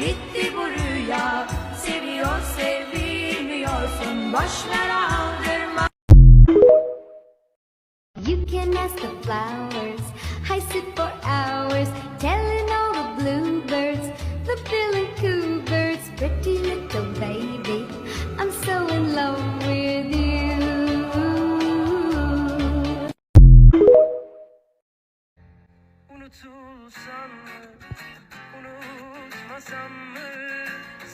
Gitti bu rüya Seviyor sevmiyorsun. Boş ver aldırma. You can ask the flowers. I sit for Unutulsam mı, unutmasam mı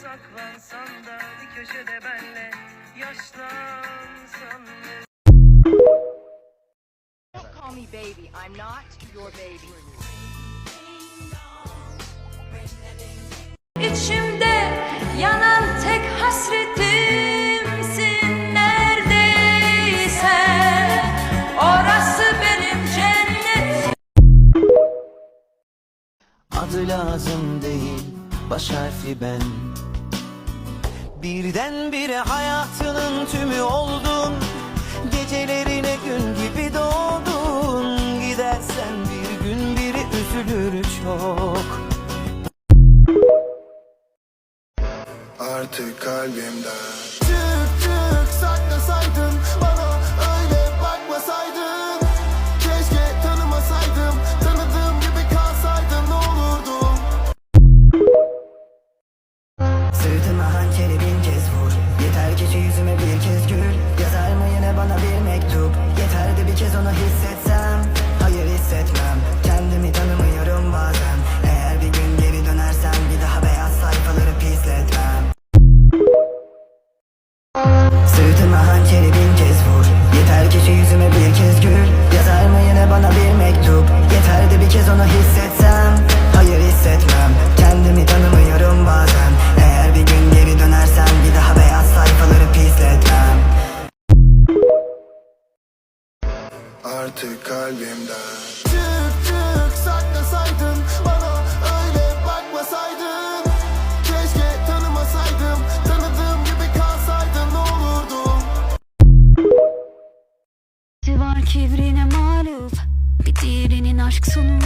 Saklansam da bir köşede benle yaşlansam mı Call me baby. I'm not your baby. Adı lazım değil baş harfi ben. Birdenbire hayatının tümü oldun Gecelerine gün gibi doğdun. Gidersen bir gün biri üzülür çok. Artık kalbimden Sırtıma hançeri bin kez vur. Yeter ki yüzüme bir kez gül. Yazar mı yine bana bir mektup? Yeterdi bir kez onu hissetsem. Hayır hissetmem. Kendimi tanımıyorum bazen. Eğer bir gün geri dönersem Bir daha beyaz sayfaları pisletmem. Sırtıma hançeri bin kez vur. Yeter ki yüzüme bir kez gül. Yazar mı yine bana bir mektup? Yeterdi bir kez onu hissetsem Artık kalbimden. Çık çık saklasaydın Bana öyle bakmasaydın. Keşke tanımasaydım Tanıdığım gibi kalsaydın ne olurdu? Var kibrine mağlup Bir diğerinin aşk sonu.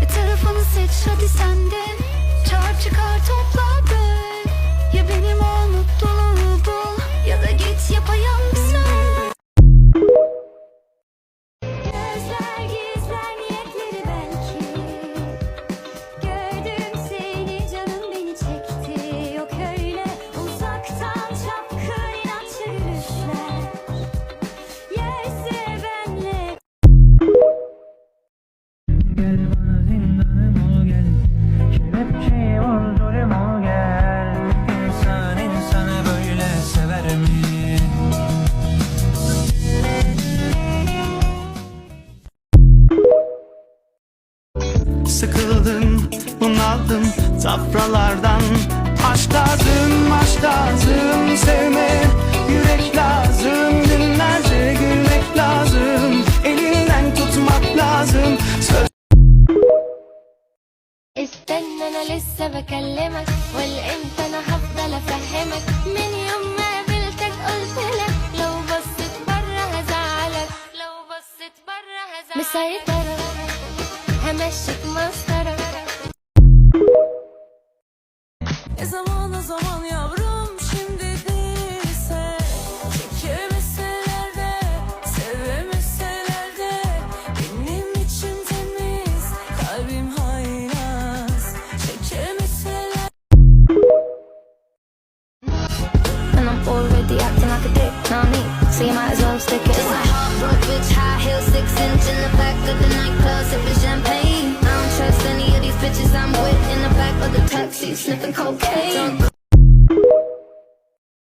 Bir tarafını seç hadi sen de. Çağır çıkar Gel bana zindanım ol gel. Kelepçeyi vurdurum ol gel. İnsan insanı böyle sever mi? Sıkıldım, bunaldım safralardan. Aşk lazım, aşk lazım Sevme, yürek lazım أنا لسه بكلمك والإمتى أنا هفضل أفهمك؟ من يوم ما قابلتك قلت لك لو بصيت بره هزعلك لو بصيت بره هزعلك. مسيطرة همشيك مسطرة Ne zaman o So you might as well stick it It's a heartbroken bitch, high heel, six inch in the back of the nightclub, sipping champagne. I don't trust any of these bitches I'm with in the back of the taxi, sniffing cocaine.